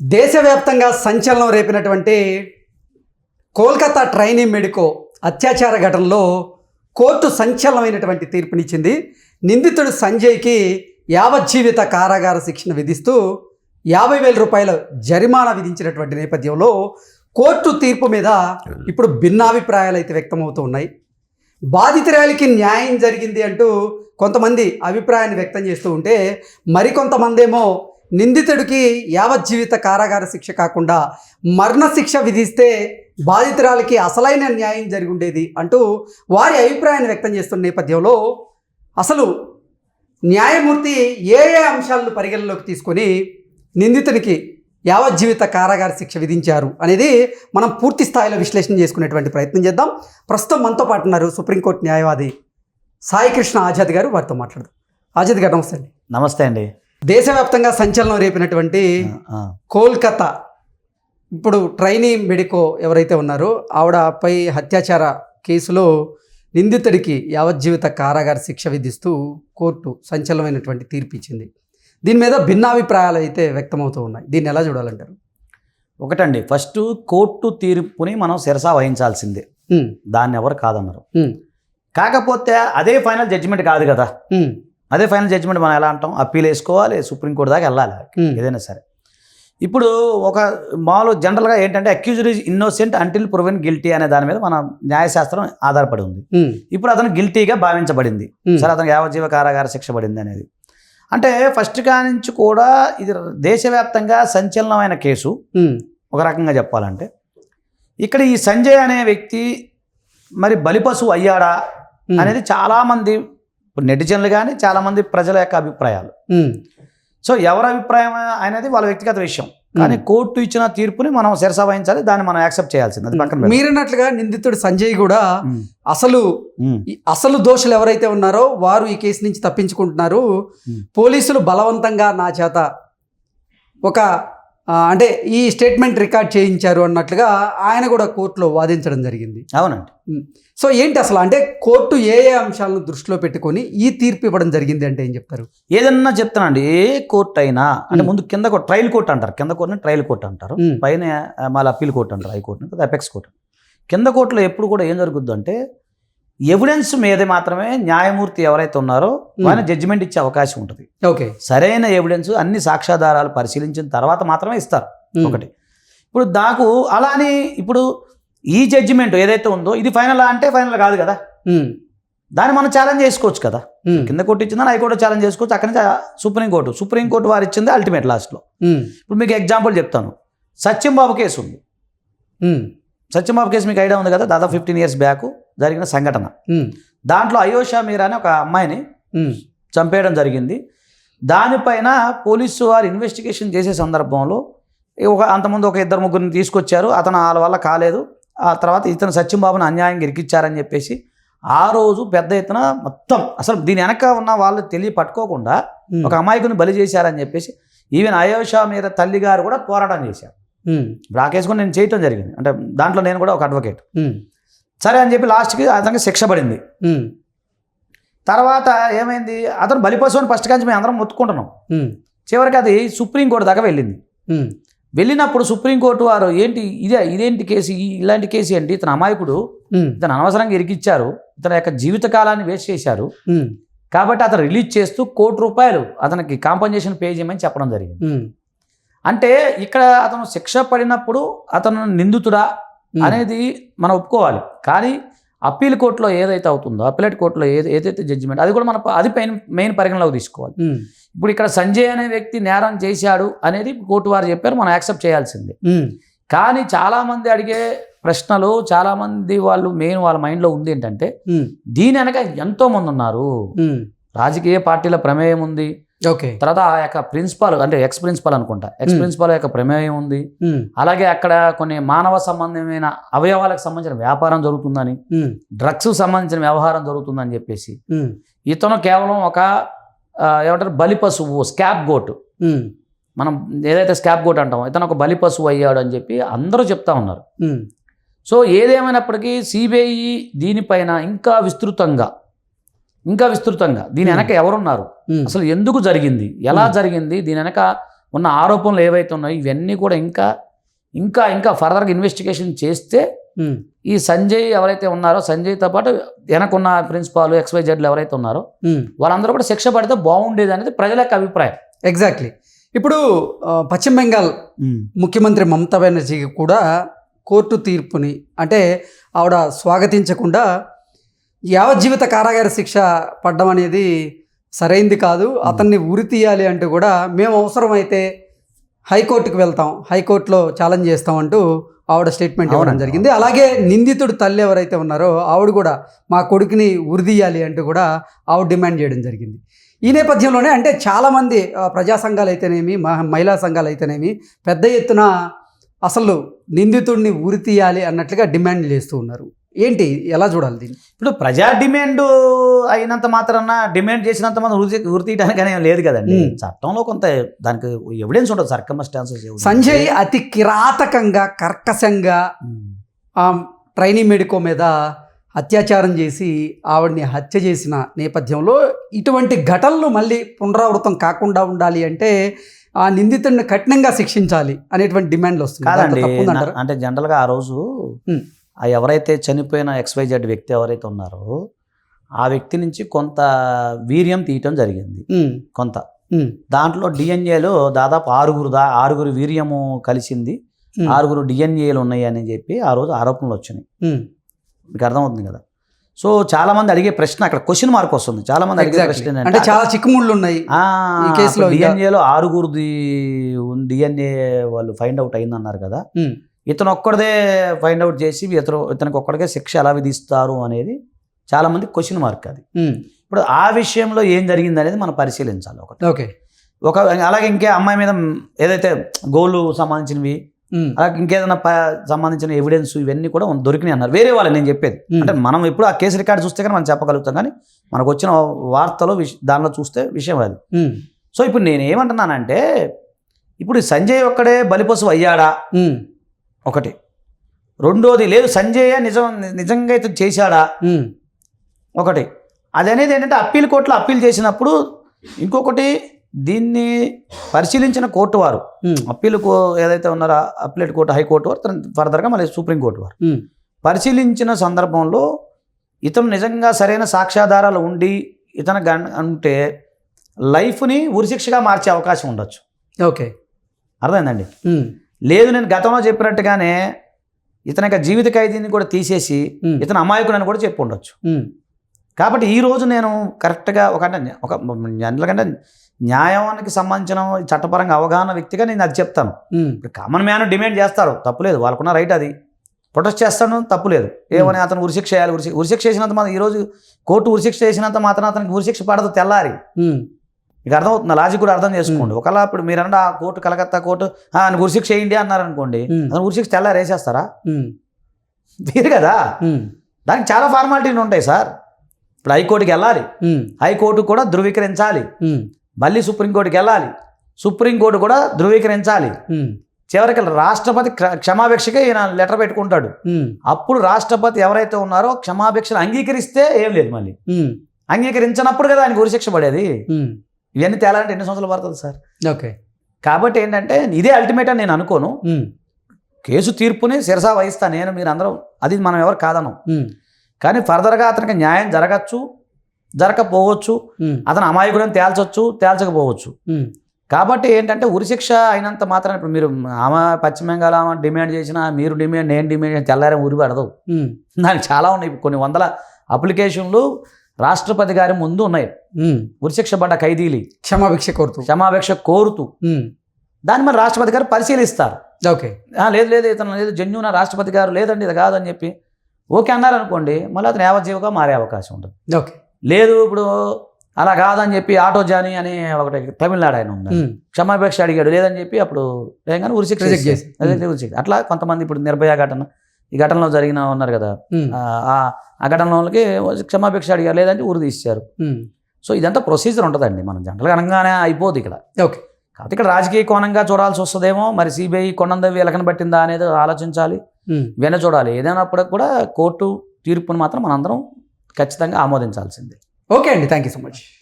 దేశవ్యాప్తంగా సంచలనం రేపినటువంటి Kolkata trainee medico అత్యాచార ఘటనలో కోర్టు సంచలనమైనటువంటి తీర్పునిచ్చింది. నిందితుడు సంజయ్కి యావజ్జీవిత కారాగార శిక్షణ విధిస్తూ యాభై వేల రూపాయల జరిమానా విధించినటువంటి నేపథ్యంలో కోర్టు తీర్పు మీద ఇప్పుడు భిన్నాభిప్రాయాలు అయితే వ్యక్తమవుతూ ఉన్నాయి. బాధితురాలికి న్యాయం జరిగింది అంటూ కొంతమంది అభిప్రాయాన్ని వ్యక్తం చేస్తూ ఉంటే మరికొంతమంది ఏమో నిందితుడికి యావజ్జీవిత కారాగార శిక్ష కాకుండా మరణశిక్ష విధిస్తే బాధితురాలికి అసలైన న్యాయం జరిగి ఉండేది అంటూ వారి అభిప్రాయాన్ని వ్యక్తం చేస్తున్న నేపథ్యంలో అసలు న్యాయమూర్తి ఏ ఏ అంశాలను పరిగణలోకి తీసుకొని నిందితునికి యావజ్జీవిత కారాగార శిక్ష విధించారు అనేది మనం పూర్తి స్థాయిలో విశ్లేషణ చేసుకునేటువంటి ప్రయత్నం చేద్దాం. ప్రస్తుతం మనతో పాటు ఉన్నారు సుప్రీంకోర్టు న్యాయవాది సాయికృష్ణ ఆజాద్ గారు వారితో మాట్లాడదాం. ఆజాద్ గారు నమస్తే అండి. నమస్తే అండి. దేశవ్యాప్తంగా సంచలనం రేపినటువంటి కోల్కతా. ఇప్పుడు ట్రైనీ మెడికో ఎవరైతే ఉన్నారో ఆవిడపై అత్యాచార కేసులో నిందితుడికి యావజ్జీవిత కారాగార శిక్ష విధిస్తూ కోర్టు సంచలనమైనటువంటి తీర్పు ఇచ్చింది. దీని మీద భిన్నాభిప్రాయాలు అయితే వ్యక్తమవుతూ ఉన్నాయి. దీన్ని ఎలా చూడాలంటారు? ఒకటండి ఫస్ట్ కోర్టు తీర్పుని మనం శిరసా వహించాల్సిందే. దాన్ని ఎవరు కాదన్నారు. కాకపోతే అదే ఫైనల్ జడ్జిమెంట్ కాదు కదా. అదే ఫైనల్ జడ్జిమెంట్ మనం ఎలా అంటాం? అప్పీల్ వేసుకోవాలి సుప్రీంకోర్టు దాకా వెళ్ళాలి ఏదైనా సరే. ఇప్పుడు ఒక మామూలు జనరల్గా ఏంటంటే accused is innocent until proven guilty అనే దాని మీద మన న్యాయశాస్త్రం ఆధారపడి ఉంది. ఇప్పుడు అతను గిల్టీగా భావించబడింది. సరే అతనికి యావజ్జీవ కారాగార శిక్ష పడింది అనేది. అంటే ఫస్ట్ కానించి కూడా ఇది దేశవ్యాప్తంగా సంచలనమైన కేసు. ఒక రకంగా చెప్పాలంటే. ఇక్కడ ఈ సంజయ్ అనే వ్యక్తి మరి బలిపశువు అయ్యాడా అనేది చాలామంది ఇప్పుడు నెటిజన్లు కానీ చాలామంది ప్రజల యొక్క అభిప్రాయాలు. సో ఎవరి అభిప్రాయం అనేది వాళ్ళ వ్యక్తిగత విషయం. కానీ కోర్టు ఇచ్చిన తీర్పుని మనం శిరస వహించాలి దాన్ని మనం యాక్సెప్ట్ చేయాల్సింది అది పక్కన. మీరన్నట్లుగా నిందితుడు సంజయ్ కూడా అసలు అసలు దోషులు ఎవరైతే ఉన్నారో వారు ఈ కేసు నుంచి తప్పించుకుంటున్నారు. పోలీసులు బలవంతంగా నా చేత ఒక అంటే ఈ స్టేట్మెంట్ రికార్డ్ చేయించారు అన్నట్లుగా ఆయన కూడా కోర్టులో వాదించడం జరిగింది. అవునండి. సో ఏంటి అసలు? అంటే కోర్టు ఏ ఏ అంశాలను దృష్టిలో పెట్టుకొని ఈ తీర్పు ఇవ్వడం జరిగింది అంటే ఏం చెప్తారు? ఏదన్నా చెప్తానండి. ఏ కోర్టు అయినా అంటే. ముందు కింద ట్రయల్ కోర్టు అంటారు. కింద కోర్టుని ట్రయల్ కోర్టు అంటారు. పైన మళ్ళీ అప్పీల్ కోర్టు అంటారు హైకోర్టు అపెక్స్ కోర్టు. కింద కోర్టులో ఎప్పుడు కూడా ఏం జరుగుద్ది అంటే ఎవిడెన్స్ మీద మాత్రమే న్యాయమూర్తి ఎవరైతే ఉన్నారో ఆయన జడ్జిమెంట్ ఇచ్చే అవకాశం ఉంటుంది. ఓకే. సరైన ఎవిడెన్స్ అన్ని సాక్ష్యాధారాలు పరిశీలించిన తర్వాత మాత్రమే ఇస్తారు ఉమ్, ఒకటి. ఇప్పుడు నాకు అలా అని ఇప్పుడు ఈ జడ్జిమెంట్ ఏదైతే ఉందో ఇది ఫైనల్ అంటే ఫైనల్ కాదు కదా? ఉమ్, దాన్ని మనం ఛాలెంజ్ చేసుకోవచ్చు కదా? కింద కోర్టు ఇచ్చిందని హైకోర్టు ఛాలెంజ్ చేసుకోవచ్చు. అక్కడి నుంచి సుప్రీంకోర్టు సుప్రీంకోర్టు వారు ఇచ్చింది అల్టిమేట్ లాస్ట్లో ఇప్పుడు మీకు ఎగ్జాంపుల్ చెప్తాను. సత్యం బాబు కేసు ఉంది. ఉమ్, సత్యం బాబు కేసు మీకు ఐడియా ఉంది కదా? దాదాపు ఫిఫ్టీన్ ఇయర్స్ బ్యాక్ జరిగిన సంఘటన. దాంట్లో అయోషా మీరా అని ఒక అమ్మాయిని చంపేయడం జరిగింది. దానిపైన పోలీసు వారు ఇన్వెస్టిగేషన్ చేసే సందర్భంలో ఒక అంతకుముందు ఒక ఇద్దరు ముగ్గురిని తీసుకొచ్చారు. అతను వాళ్ళ వల్ల కాలేదు. ఆ తర్వాత ఇతను సత్యం బాబుని అన్యాయంగా ఇరికిచ్చారని చెప్పేసి ఆ రోజు పెద్ద ఎత్తున మొత్తం అసలు దీని వెనక ఉన్న వాళ్ళు తెలియ పట్టుకోకుండా ఒక అమాయకుని బలి చేశారని చెప్పేసి ఈవెన్ అయోషా మీద తల్లి గారు కూడా పోరాటం చేశారు. కూడా నేను చేయటం జరిగింది. అంటే దాంట్లో నేను కూడా ఒక అడ్వకేట్ సరే అని చెప్పి లాస్ట్కి అతనికి శిక్ష పడింది. తర్వాత ఏమైంది? అతను బలిపశువు అని ఫస్ట్ కాంచి మేము అందరం మొత్తుకుంటున్నాం. ఉమ్, చివరికి అది సుప్రీంకోర్టు దాకా వెళ్ళింది. వెళ్ళినప్పుడు సుప్రీంకోర్టు వారు ఏంటి ఇదే ఇదేంటి కేసు? ఇలాంటి కేసు ఏంటి? ఇతను అమాయకుడు. ఇతను అనవసరంగా ఇరికిచ్చారు. ఇతని యొక్క జీవితకాలాన్ని వేస్ట్ చేశారు. కాబట్టి అతను రిలీజ్ చేస్తూ కోటి రూపాయలు అతనికి కాంపన్సేషన్ పే చేయమని చెప్పడం జరిగింది. అంటే ఇక్కడ అతను శిక్ష పడినప్పుడు అతను నిందితుడా? అనేది మనం ఒప్పుకోవాలి. కానీ అప్పీల్ కోర్టులో ఏదైతే అవుతుందో అప్పీలేట్ కోర్టులో ఏది ఏదైతే జడ్జిమెంట్ అది కూడా మన అది మెయిన్ మెయిన్ పరిగణలోకి తీసుకోవాలి. ఇప్పుడు ఇక్కడ సంజయ్ అనే వ్యక్తి నేరం చేశాడు అనేది కోర్టు వారు చెప్పారు మనం యాక్సెప్ట్ చేయాల్సిందే. కానీ చాలామంది అడిగే ప్రశ్నలు చాలామంది వాళ్ళు మెయిన్ వాళ్ళ మైండ్లో ఉంది ఏంటంటే దీని వెనక ఎంతో మంది ఉన్నారు రాజకీయ పార్టీల ప్రమేయం ఉంది. ఓకే. తర్వాత ఆ యొక్క ప్రిన్సిపాల్ అంటే ఎక్స్ ప్రిన్సిపాల్ అనుకుంటా. ఎక్స్. ప్రిన్సిపాల్ యొక్క ప్రమేయం ఉంది. అలాగే అక్కడ కొన్ని మానవ సంబంధమైన అవయవాలకు సంబంధించిన వ్యాపారం జరుగుతుందని డ్రగ్స్ సంబంధించిన వ్యవహారం జరుగుతుందని చెప్పేసి. ఇతను కేవలం ఒక ఏమంటారు బలి పశువు స్కాప్ గోట్ మనం ఏదైతే స్కాప్ గోట్ అంటామో ఇతను ఒక బలి పశువు అయ్యాడు అని చెప్పి అందరూ చెప్తా ఉన్నారు. సో ఏదేమైనప్పటికీ సిబిఐ దీనిపైన ఇంకా విస్తృతంగా ఇంకా విస్తృతంగా. దీని. వెనక ఎవరున్నారు? అసలు ఎందుకు జరిగింది? ఎలా. జరిగింది? దీని వెనక ఉన్న ఆరోపణలు ఏవైతే ఉన్నాయో ఇవన్నీ కూడా ఇంకా ఇంకా ఇంకా ఫర్దర్గా ఇన్వెస్టిగేషన్ చేస్తే ఈ సంజయ్ ఎవరైతే ఉన్నారో సంజయ్తో పాటు వెనకున్న ప్రిన్సిపాల్ ఎక్స్వై జడ్లు ఎవరైతే ఉన్నారో. వాళ్ళందరూ కూడా శిక్ష పడితే బాగుండేది అనేది ప్రజల యొక్క అభిప్రాయం. ఎగ్జాక్ట్లీ ఇప్పుడు పశ్చిమ బెంగాల్ ముఖ్యమంత్రి మమతా బెనర్జీకి కూడా కోర్టు తీర్పుని అంటే ఆవిడ స్వాగతించకుండా యావజ్జీవిత కారాగార శిక్ష పడ్డం అనేది సరైంది కాదు. అతన్ని ఉరి తీయాలి అంటూ కూడా మేము అవసరమైతే హైకోర్టుకు వెళ్తాం. హైకోర్టులో ఛాలెంజ్ చేస్తాం అంటూ ఆవిడ స్టేట్మెంట్ ఇవ్వడం. జరిగింది. అలాగే నిందితుడు తల్లి ఎవరైతే ఉన్నారో ఆవిడ కూడా మా కొడుకుని ఉరి తీయాలి అంటూ కూడా ఆవిడ డిమాండ్ చేయడం జరిగింది. ఈ నేపథ్యంలోనే అంటే చాలామంది ప్రజా సంఘాలు అయితేనేమి మహ- మహిళా సంఘాలు అయితేనేమి పెద్ద ఎత్తున అసలు నిందితుడిని ఉరి తీయాలి అన్నట్లుగా డిమాండ్ చేస్తూ ఉన్నారు. ఏంటి? ఎలా చూడాలి దీన్ని? ఇప్పుడు ప్రజా డిమాండ్ అయినంత మాత్రాన డిమాండ్ చేసినంత మంది ఉరి ఉరి తీయడానికి అనేం లేదు కదండి. చట్టంలో కొంత దానికి ఎవిడెన్స్ ఉంటుంది సర్కమస్టాన్సెస్ సంజయ్ అతి కిరాతకంగా కర్కశంగా ఆ ట్రైనీ మెడికో మీద అత్యాచారం చేసి ఆవిడ్ని హత్య చేసిన నేపథ్యంలో ఇటువంటి ఘటనలు మళ్ళీ పునరావృతం కాకుండా ఉండాలి అంటే ఆ నిందితుడిని కఠినంగా శిక్షించాలి అనేటువంటి డిమాండ్లు వస్తుంది అంటే జనరల్గా ఆ రోజు. ఆ ఎవరైతే చనిపోయిన ఎక్స్వైజెడ్ వ్యక్తి ఎవరైతే ఉన్నారో ఆ వ్యక్తి నుంచి కొంత వీర్యం తీయటం జరిగింది. కొంత. దాంట్లో డిఎన్ఏలో దాదాపు ఆరుగురు దా ఆరుగురు వీర్యము కలిసింది. ఆరుగురు డిఎన్ఏలు ఉన్నాయి అని చెప్పి ఆ రోజు ఆరోపణలు వచ్చినాయి. మీకు అర్థమవుతుంది కదా? సో చాలా మంది అడిగే ప్రశ్న అక్కడ క్వశ్చన్ మార్క్ వస్తుంది. చాలా మంది అడిగే. ప్రశ్న అంటే చాలా చిక్కుముళ్ళు ఉన్నాయి కేసులో డిఎన్ఏలో ఆరుగురుది డిఎన్ఏ వాళ్ళు ఫైండ్ అవుట్ అయిందన్నారు కదా. ఇతను ఒక్కడిదే ఫైండ్ అవుట్ చేసి ఇతను ఇతనికి ఒక్కడికే శిక్ష ఎలా విధిస్తారు అనేది చాలా మంది క్వశ్చన్ మార్క్ అది. ఉమ్, ఇప్పుడు ఆ విషయంలో ఏం జరిగింది అనేది మనం పరిశీలించాలి ఒకటి. ఓకే ఒక అలాగే ఇంకే అమ్మాయి మీద ఏదైతే గోల్డ్ సంబంధించినవి ఉమ్, అలాగే ఇంకేదైనా ప- సంబంధించిన ఎవిడెన్స్ ఇవన్నీ కూడా దొరికినాయి అన్నారు. వేరే వాళ్ళు నేను చెప్పేది. ఉమ్. అంటే మనం ఇప్పుడు ఆ కేసు రికార్డు చూస్తే కానీ మనం చెప్పగలుగుతాం కానీ మనకు వచ్చిన వార్తలో విష- దానిలో చూస్తే విషయం అది. సో ఇప్పుడు నేను ఏమంటున్నానంటే ఇప్పుడు సంజయ్ ఒక్కడే బలిపశువు అయ్యాడా? ఒకటి. రెండోది లేదు సంజయ్ నిజం నిజంగా అయితే చేశాడా? ఒకటి. అది అనేది ఏంటంటే అప్పీల్ కోర్టులో అప్పీల్ చేసినప్పుడు ఇంకొకటి దీన్ని పరిశీలించిన కోర్టు వారు. అప్పీల్ కో ఏదైతే ఉన్నారో అప్పీలేట్ కోర్టు హైకోర్టు వారు ఫర్దర్గా మళ్ళీ సుప్రీంకోర్టు వారు. పరిశీలించిన సందర్భంలో ఇతను నిజంగా సరైన సాక్ష్యాధారాలు ఉండి ఇతను గన్ అంటే లైఫ్ని ఉరిశిక్షగా మార్చే అవకాశం ఉండొచ్చు. ఓకే. అర్థమైందండి? లేదు నేను గతంలో చెప్పినట్టుగానే ఇతని యొక్క జీవిత ఖైదీని కూడా తీసేసి ఇతను అమాయకుడని కూడా చెప్పి ఉండొచ్చు. కాబట్టి ఈ రోజు నేను కరెక్ట్గా ఒక అంటే ఒక ఎందుకంటే న్యాయానికి సంబంధించిన చట్టపరంగా అవగాహన వ్యక్తిగా నేను అది చెప్తాను. ఇప్పుడు కామన్ మ్యాన్ డిమాండ్ చేస్తారు తప్పులేదు వాళ్ళకున్న రైట్ అది. ప్రొటెస్ట్ చేస్తాను తప్పులేదు ఏమని అతను ఉరిశిక్ష చేయాలి ఉరిశిక్ష ఉరిశిక్ష చేసినంత మాత్రం ఈరోజు కోర్టు ఉరిశిక్ష చేసినంత మాత్రం అతనికి ఉరిశిక్ష పడదు తెల్లారి. మీకు అర్థమవుతుంది? లాజిక్ కూడా అర్థం చేసుకోండి. ఒకవేళ ఇప్పుడు మీరు అన్న ఆ కోర్టు కలకత్తా కోర్టు "ఆ, ఆయనకు ఉరిశిక్ష చేయండి అన్నారు అనుకోండి. ఉమ్, అతను ఉరిశిక్ష తెల్లారి వేసేస్తారా? ఉమ్, తీరు కదా? దానికి చాలా ఫార్మాలిటీలు ఉంటాయి సార్. ఇప్పుడు హైకోర్టుకి వెళ్ళాలి. హైకోర్టు కూడా ధృవీకరించాలి. మళ్ళీ సుప్రీంకోర్టుకి వెళ్ళాలి. సుప్రీంకోర్టు కూడా ధృవీకరించాలి. చివరికి రాష్ట్రపతి క్ష- క్షమాభిక్షకే ఈయన లెటర్ పెట్టుకుంటాడు. అప్పుడు రాష్ట్రపతి ఎవరైతే ఉన్నారో క్షమాభిక్షను అంగీకరిస్తే ఏం లేదు మళ్ళీ. అంగీకరించినప్పుడు కదా ఆయనకు ఉరిశిక్ష పడేది. ఇవన్నీ తేలాలంటే ఎన్ని సంవత్సరాలు పడుతుంది సార్? ఓకే. కాబట్టి ఏంటంటే ఇదే అల్టిమేట్ అని నేను అనుకోను. కేసు తీర్పుని శిరసా వహిస్తా నేను మీరు అందరం అది మనం ఎవరు కాదనం. కానీ ఫర్దర్గా అతనికి న్యాయం జరగచ్చు జరగకపోవచ్చు అతను అమాయకుడని తేల్చొచ్చు తేల్చకపోవచ్చు. కాబట్టి ఏంటంటే ఉరిశిక్ష అయినంత మాత్రం ఇప్పుడు మీరు ఆమె పశ్చిమ బెంగాల్ ఆమె డిమాండ్ చేసినా మీరు డిమాండ్ నేను డిమాండ్ చేసిన తెల్లారే ఉరి పడదు. దానికి చాలా ఉన్నాయి. కొన్ని వందల అప్లికేషన్లు రాష్ట్రపతి గారి ముందు ఉన్నాయి. ఉరిశిక్ష పడ్డ ఖైదీలు. క్షమాభిక్ష కోరుతూ. క్షమాభిక్ష కోరుతూ. దాన్ని మరి రాష్ట్రపతి గారు పరిశీలిస్తారు. ఓకే. "ఆ, లేదు లేదు ఇతను లేదు జన్యున రాష్ట్రపతి గారు లేదండి ఇది కాదని చెప్పి. ఓకే అన్నారనుకోండి మళ్ళీ అతను యావజ్జీవిగా మారే అవకాశం ఉంటుంది. ఓకే. లేదు ఇప్పుడు అలా కాదని చెప్పి ఆటో జానీ అని ఒకటి తమిళనాడు ఆయన ఉన్నారు ఉమ్, క్షమాభిక్ష అడిగాడు లేదని చెప్పి అప్పుడు ఉరిశిక్ష ఉరిశిక్ష. అట్లా కొంతమంది ఇప్పుడు నిర్భయ ఘటన. ఈ ఘటనలో జరిగిన ఉన్నారు కదా. ఆ, ఘటనలోకి క్షమాభిక్ష అడిగారు లేదంటే ఉరి తీశారు. సో ఇదంతా ప్రొసీజర్ ఉంటుందండి. మనం జనరల్గా అనగానే అయిపోదు ఇక్కడ. ఓకే. కాబట్టి ఇక్కడ రాజకీయ కోణంగా చూడాల్సి వస్తుందేమో మరి సిబిఐ కొండందవి ఎలకన పట్టిందా అనేది ఆలోచించాలి. ఇవన్నీ చూడాలి. ఏదైనప్పటికి కూడా కోర్టు తీర్పును మాత్రం మనందరం ఖచ్చితంగా ఆమోదించాల్సిందే. ఓకే అండి. Thank you so much.